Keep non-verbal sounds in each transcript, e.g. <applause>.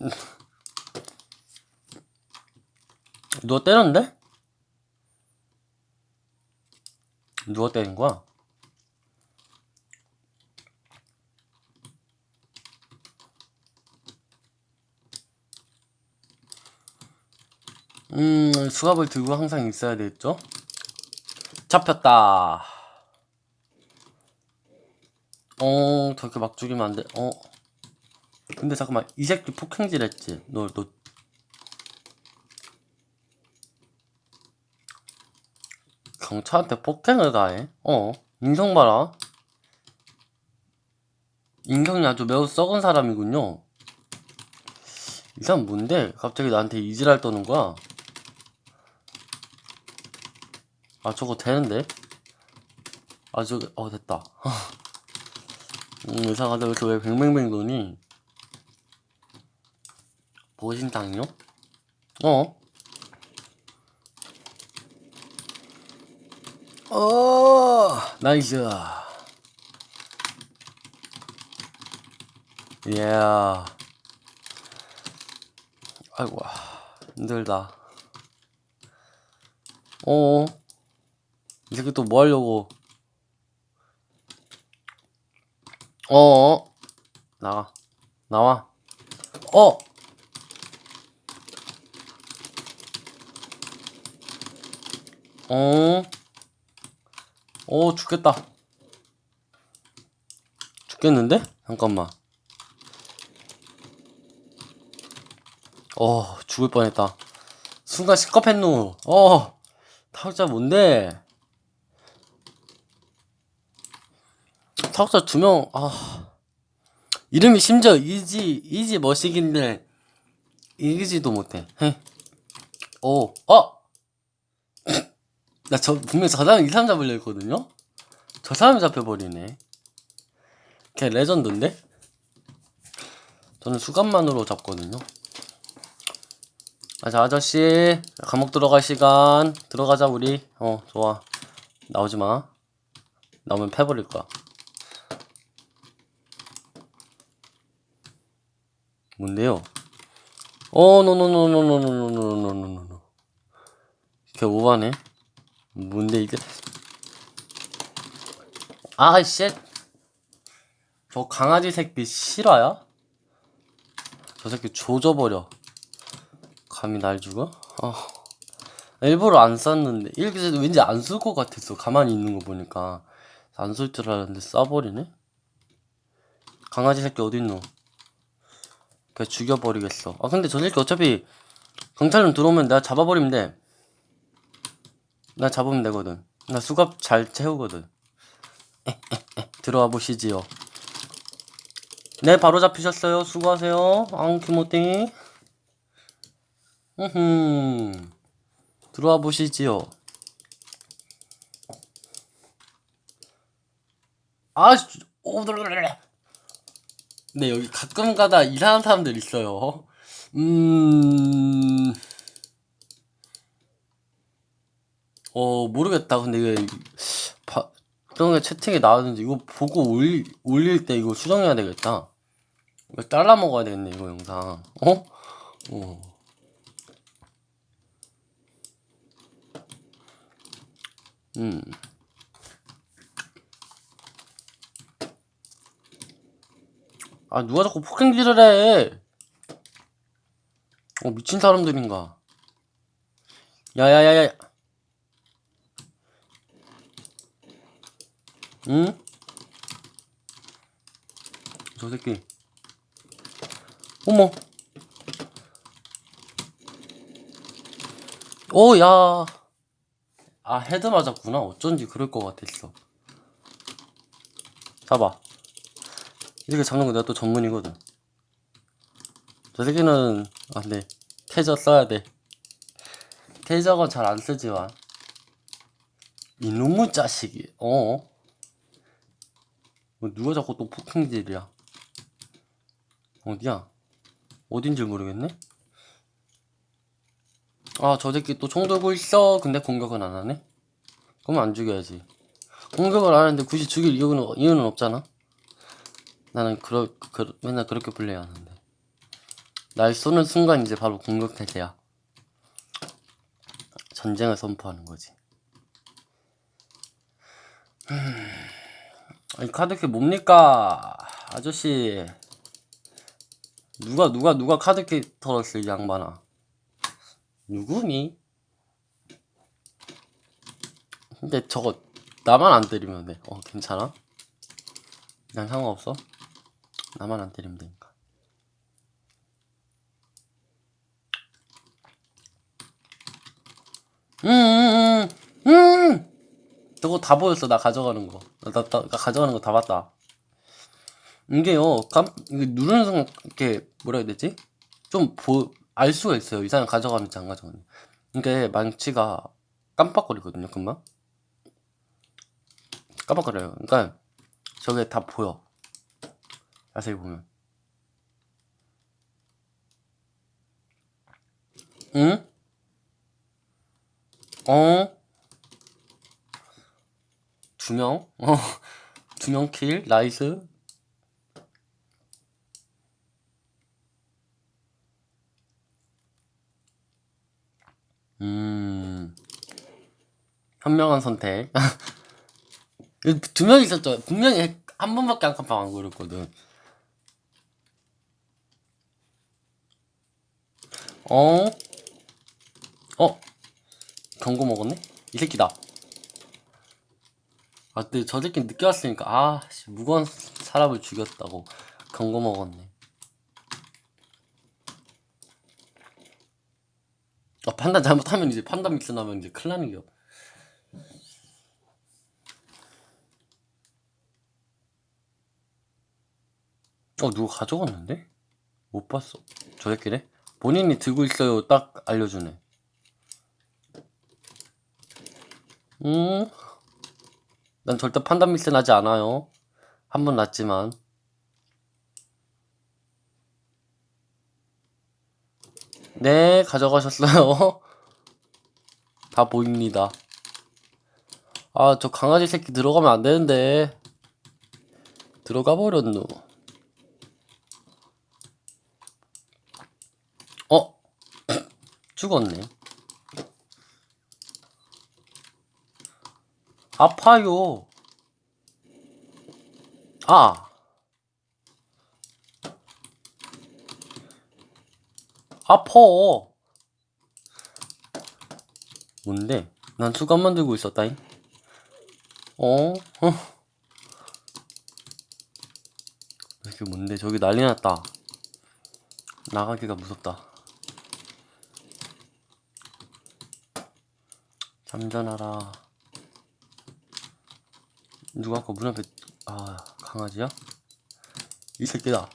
<laughs> 누가 때렸는데? 누가 때린 거야? 음, 수갑을 들고 항상 있어야 되겠죠? 잡혔다. 어, 저렇게 막 죽이면 안 돼. 어. 근데 잠깐만, 이 새끼 폭행질 했지? 너, 너. 경찰한테 폭행을 가해? 어. 인성 봐라. 인경이 아주 매우 썩은 사람이군요. 이 사람 뭔데? 갑자기 나한테 이지랄 떠는 거야? 아, 저거 되는데? 아, 저거, 어, 됐다. <laughs> 음, 이상하다. 이렇게 왜 뱅뱅뱅 도니? 보신탕이요? 어? 어, 나이스. 예. 아이고, 힘들다. 어, 이 새끼 또 뭐 하려고. 어, 나가. 나와. 어! 어, 어, 죽겠다. 죽겠는데? 잠깐만. 어, 죽을 뻔했다. 순간 시커했누 어, 타격자 뭔데? 타격자 두 명, 아. 이름이 심지어 이지, 이지 머시기인데, 이기지도 못해. 헤. 오, 어! 나 저, 분명 저 사람 이 사람 잡으려 했거든요? 저 사람이 잡혀버리네. 걔 레전드인데? 저는 수갑만으로 잡거든요. 아, 자, 아저씨. 감옥 들어갈 시간. 들어가자, 우리. 어, 좋아. 나오지 마. 나오면 패버릴 거야. 뭔데요? 어, 노노노노노노노노노노노. 걔 오바네. 뭔데, 이게? 아, 쉣. 저 강아지 새끼 실화야? 저 새끼 조져버려. 감히 날 죽어? 아, 일부러 안 쐈는데 이렇게 왠지 안쏠것 같았어 가만히 있는 거 보니까 안쏠줄 알았는데 쏴버리네 강아지 새끼 어딨노 그냥 죽여버리겠어 아 근데 저 새끼 어차피 경찰은 들어오면 내가 잡아버리면 돼 나 잡으면 되거든. 나 수갑 잘 채우거든. 들어와 보시지요. 네 바로 잡히셨어요. 수고하세요. 앙 키모땡이 흠. 들어와 보시지요. 아, 씨, 오, 네, 여기 가끔 가다 이상한 사람들 있어요. 음, 어, 모르겠다. 근데 이게, 바, 그런 게 채팅에 나왔는데, 이거 보고 올릴, 올릴 때 이거 수정해야 되겠다. 이거 잘라 먹어야 되겠네, 이거 영상. 어? 어. 음. 아, 누가 자꾸 폭행질을 해? 어, 미친 사람들인가? 야야야야. 응? 저 새끼. 어머. 오, 야. 아 헤드 맞았구나 어쩐지 그럴 것 같았어 잡아 이렇게 잡는 거 내가 또 전문이거든 저 새끼는 안돼 태저 써야 돼 태저가 잘안 쓰지만 이놈의 자식이 어뭐 누가 자꾸 또 폭행질이야 어디야 어딘지 모르겠네 아, 저 새끼 또 총 들고 있어. 근데 공격은 안 하네? 그러면 안 죽여야지. 공격을 안 하는데 굳이 죽일 이유는, 이유는 없잖아? 나는 그러, 그, 맨날 그렇게 플레이 하는데. 날 쏘는 순간 이제 바로 공격 태세야. 전쟁을 선포하는 거지. 음, 이 카드키 뭡니까? 아저씨. 누가, 누가, 누가 카드키 털었어, 이 양반아. 누구니? 근데 저거, 나만 안 때리면 돼. 어, 괜찮아? 난 상관없어. 나만 안 때리면 되니까. 음, 음, 음, 음. 저거 다 보였어. 나 가져가는 거. 나, 나, 나, 나 가져가는 거 다 봤다. 이게요, 깜, 이게 누르는 순간, 이렇게, 뭐라 해야 되지? 좀 보, 알 수가 있어요. 이 사람 가져가는지 안 가져가는지. 이게 망치가 깜빡거리거든요, 금방. 깜빡거려요. 그러니까, 저게 다 보여. 자세히 보면. 응? 어? 두 명? 어, 두 명 킬? 나이스. 음, 현명한 선택. <laughs> 두 명 있었죠. 분명히 한 번밖에 안 깜빡 안 그랬거든. 어? 어? 경고 먹었네? 이 새끼다. 아, 근데 저 새끼 늦게 왔으니까, 아, 씨, 무거운 사람을 죽였다고 경고 먹었네. 아, 판단 잘못하면 이제 판단 믹스 나면 이제 큰일 나는 겨. 어, 누가 가져갔는데? 못 봤어. 저 새끼네? 본인이 들고 있어요. 딱 알려주네. 음, 난 절대 판단 믹스 나지 않아요. 한 번 났지만. 네, 가져가셨어요. <laughs> 다 보입니다. 아, 저 강아지 새끼 들어가면 안 되는데. 들어가 버렸노. 어? <clears throat> 죽었네. 아파요. 아. 아퍼. 뭔데? 난 수갑만 들고 있었다잉. 어? 어? 이게 뭔데? 저기 난리 났다. 나가기가 무섭다. 잠전하라. 누가 아까 문 앞에 아 강아지야? 이 새끼다.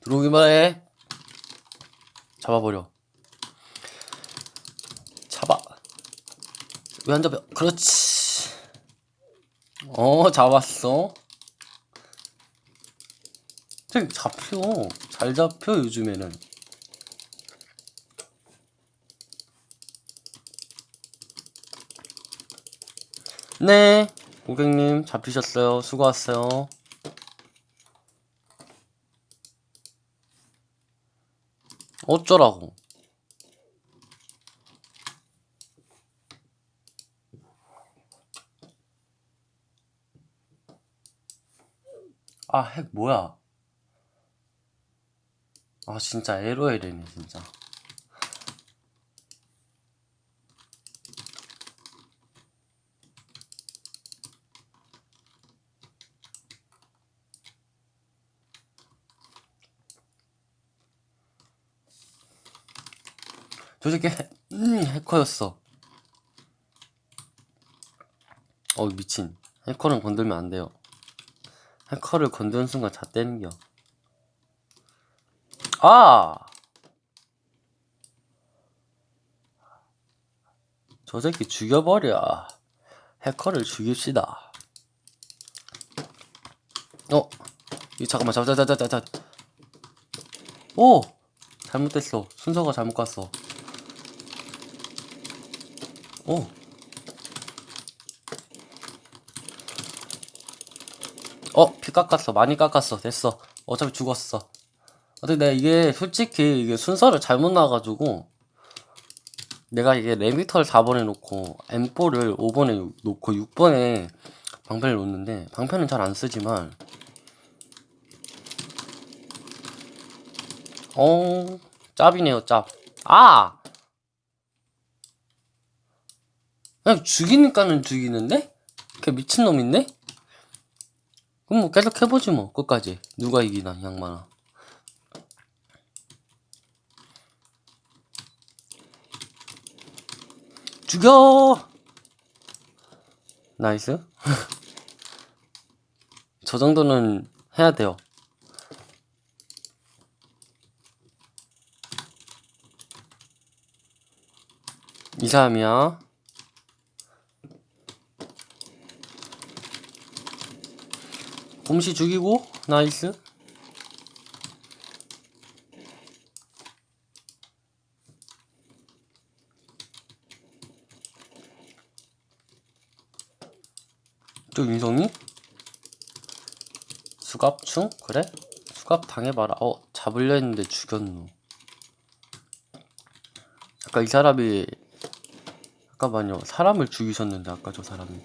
들어오기만 해. 잡아버려. 잡아. 왜 안 잡혀? 그렇지. 어 잡았어. 쟤 잡혀. 잘 잡혀 요즘에는. 네, 고객님 잡히셨어요. 수고하세요. 어쩌라고? 아, 핵 뭐야? 아, 진짜 LOL이네, 진짜. 저 새끼 해, 음, 해커였어. 어 미친. 해커는 건들면 안 돼요. 해커를 건드는 순간 다 떼는겨. 아! 저 새끼 죽여버려. 해커를 죽입시다. 어? 이 잠깐만 잠깐 잠깐 잠깐 잠깐. 오! 잘못됐어. 순서가 잘못 갔어. 오. 어, 피 깎았어. 많이 깎았어. 됐어. 어차피 죽었어. 근데 내가 이게 솔직히 이게 순서를 잘못 놔가지고 내가 이게 레미터를 4번에 놓고 M4를 5번에 놓고 6번에 방패를 놓는데 방패는 잘 안 쓰지만 어 짭이네요 짭. 아 그냥 죽이니까는 죽이는데? 걔 미친놈인데? 그럼 뭐 계속 해보지 뭐 끝까지. 누가 이기나 이 양반아. 죽여! 나이스. <laughs> 저 정도는 해야 돼요. 이 사람이야 곰씨 죽이고 나이스 저 윤성이? 수갑충? 그래? 수갑 당해봐라 어 잡으려 했는데 죽였노 아까 이 사람이 잠깐만요 사람을 죽이셨는데 아까 저 사람이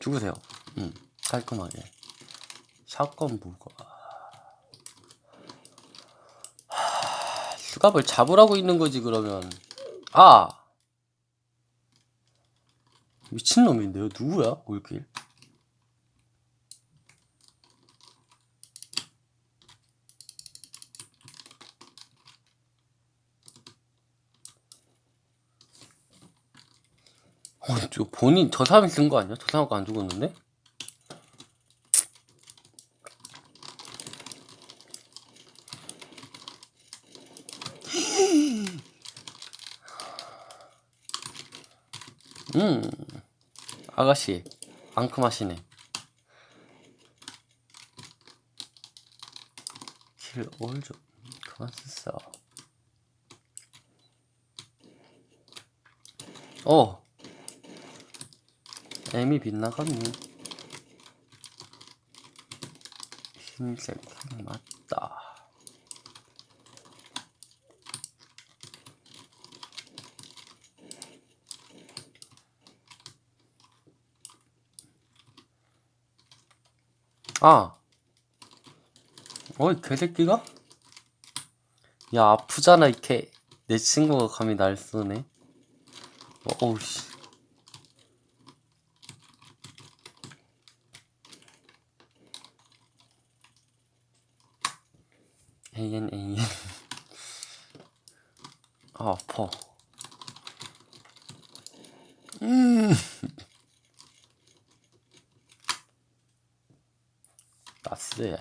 죽으세요 응 깔끔하게. 사건 무과 하, 수갑을 잡으라고 있는 거지 그러면. 아! 미친 놈인데요? 누구야? 올길 어, 저 본인 저 사람이 쓴 거 아니야? 저 사람가 안 죽었는데? 음, 아가씨, 앙큼하시네. 킬 올 좀 그만 쓰어. 어, M이 빗나갔니? 흰색 색맞다. 아, 어이 개새끼가? 야 아프잖아 이케 내 친구가 감히 날 쏘네. 어, 어우 씨. AN AN 아 아파 음 나스야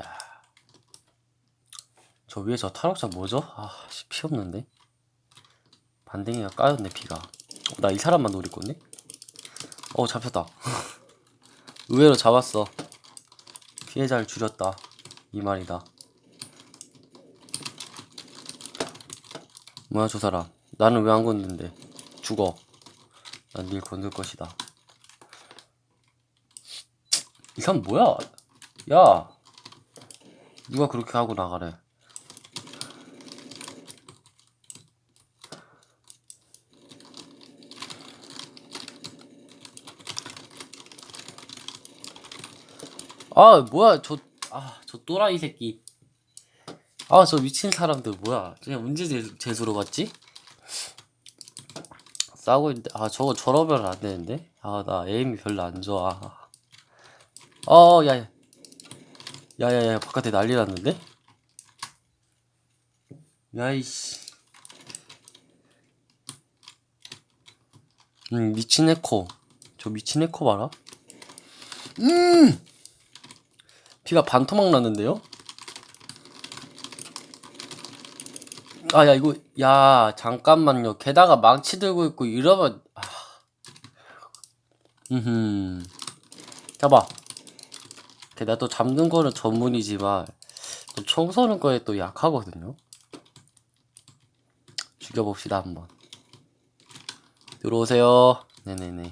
저 위에 저 탈옥자 뭐죠? 아 씨 피 없는데? 반댕이가 까였네 피가. 나이 사람만 노릴 건데? 어 잡혔다. <laughs> 의외로 잡았어. 피해자를 줄였다. 이 말이다. 뭐야 저 사람. 나는 왜 안 건드는데? 죽어. 난 닐 건들 것이다. 이 사람 뭐야? 야 누가 그렇게 하고 나가래? 아 뭐야 저 아 저 또라이 새끼. 아 저 미친 사람들 뭐야. 그냥 문제 제- 재수로 갔지? 싸우고 있는데 아 저거 저러면 안 되는데? 아 나 에임이 별로 안 좋아. 어 야 야 야야야 바깥에 난리 났는데 야이씨 음 미친 에코 저 미친 에코 봐라 음 피가 반토막 났는데요 아, 야, 이거, 야, 잠깐만요. 게다가 망치 들고 있고, 이러면, 아. 음흠. 잡아. 또 잡는 거는 전문이지만, 또총 쏘는 거에 또 약하거든요. 죽여봅시다, 한번. 들어오세요. 네네네.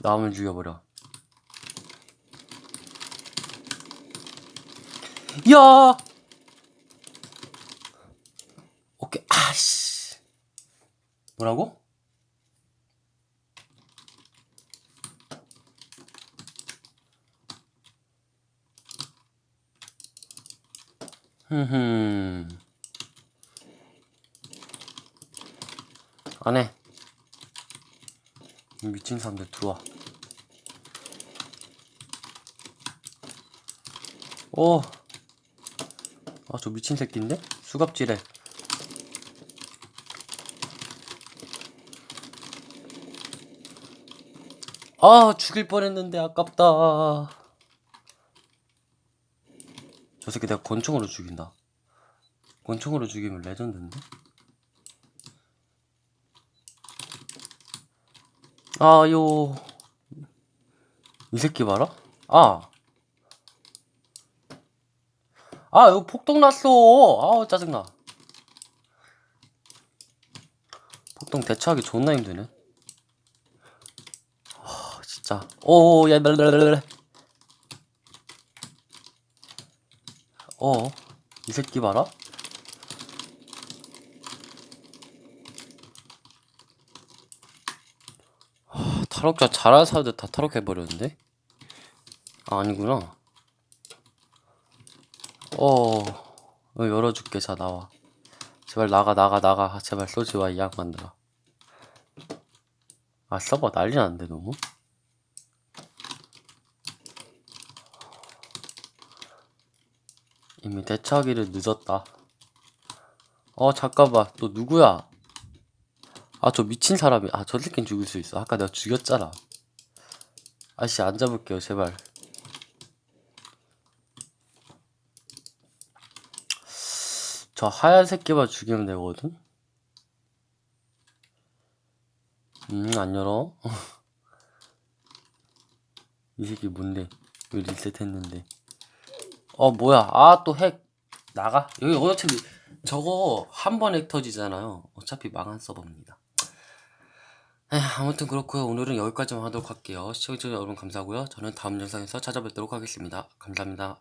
나오면 죽여버려. 야! 오케이. 아씨. 뭐라고? 흠흠. 안 해. 이 미친 사람들 들어와. 오. 아, 저 미친 새끼인데? 수갑질해. 아, 죽일 뻔했는데 아깝다. 저 새끼 내가 권총으로 죽인다. 권총으로 죽이면 레전드인데? 아요. 이 새끼 봐라? 아. 아, 이거 폭동 났어. 아우, 짜증나. 폭동 대처하기 존나 힘드네. 아, 진짜. 오, 야, 랄랄랄랄. 어, 이 새끼 봐라. 아, 탈옥자 잘하는 사람들 다 탈옥해버렸는데? 아, 아니구나. 어, 어, 열어줄게. 자, 나와. 제발 나가, 나가, 나가. 제발 쏘지 마, 이 양반들아. 아, 서버 난리 났는데, 너무? 이미 대처하기를 늦었다. 어, 잠깐만. 너 누구야? 아, 저 미친 사람이. 아, 저 새끼는 죽일 수 있어. 아까 내가 죽였잖아. 아씨, 안 잡을게요, 제발. 저 하얀 새끼만 죽이면 되거든? 음, 안 열어. <laughs> 이 새끼 뭔데? 왜 리셋 했는데? 어, 뭐야. 아, 또 핵. 나가. 여기 어차피 저거 한 번 핵 터지잖아요. 어차피 망한 서버입니다. 에휴, 아무튼 그렇고요. 오늘은 여기까지만 하도록 할게요. 시청해주셔서 여러분 감사하고요. 저는 다음 영상에서 찾아뵙도록 하겠습니다. 감사합니다.